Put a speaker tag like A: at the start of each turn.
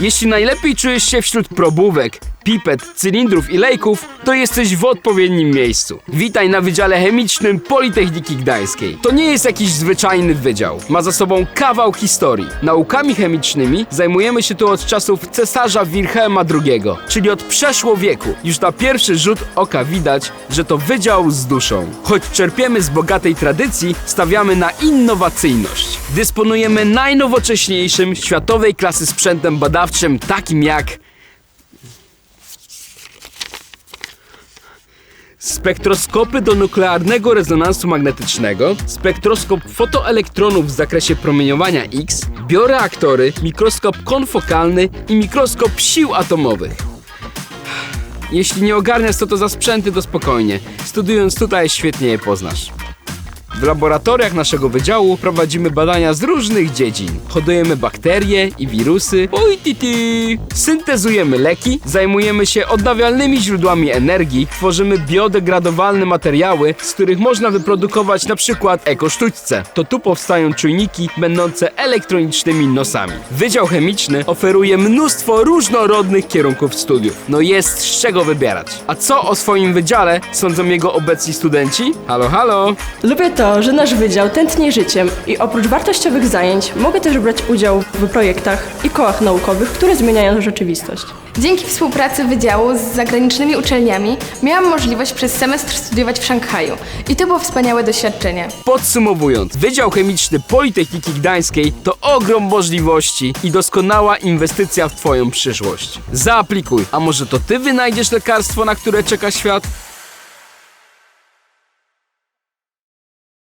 A: Jeśli najlepiej czujesz się wśród probówek, pipet, cylindrów i lejków, to jesteś w odpowiednim miejscu. Witaj na Wydziale Chemicznym Politechniki Gdańskiej. To nie jest jakiś zwyczajny wydział. Ma za sobą kawał historii. Naukami chemicznymi zajmujemy się tu od czasów cesarza Wilhelma II, czyli od przeszło wieku. Już na pierwszy rzut oka widać, że to wydział z duszą. Choć czerpiemy z bogatej tradycji, stawiamy na innowacyjność. Dysponujemy najnowocześniejszym, światowej klasy sprzętem badawczym, takim jak Spektroskopy do nuklearnego rezonansu magnetycznego, spektroskop fotoelektronów w zakresie promieniowania X, bioreaktory, mikroskop konfokalny i mikroskop sił atomowych. Jeśli nie ogarniasz co to za sprzęty, to spokojnie. Studiując tutaj świetnie je poznasz. W laboratoriach naszego wydziału prowadzimy badania z różnych dziedzin. Hodujemy bakterie i wirusy. Oj titi! Syntezujemy leki, zajmujemy się odnawialnymi źródłami energii, tworzymy biodegradowalne materiały, z których można wyprodukować na przykład ekosztućce. To tu powstają czujniki będące elektronicznymi nosami. Wydział Chemiczny oferuje mnóstwo różnorodnych kierunków studiów. No jest z czego wybierać. A co o swoim wydziale sądzą jego obecni studenci? Halo, halo!
B: Lubię to, że nasz wydział tętni życiem i oprócz wartościowych zajęć mogę też brać udział w projektach i kołach naukowych, które zmieniają rzeczywistość.
C: Dzięki współpracy wydziału z zagranicznymi uczelniami miałam możliwość przez semestr studiować w Szanghaju i to było wspaniałe doświadczenie.
A: Podsumowując, Wydział Chemiczny Politechniki Gdańskiej to ogrom możliwości i doskonała inwestycja w Twoją przyszłość. Zaaplikuj, a może to Ty wynajdziesz lekarstwo, na które czeka świat?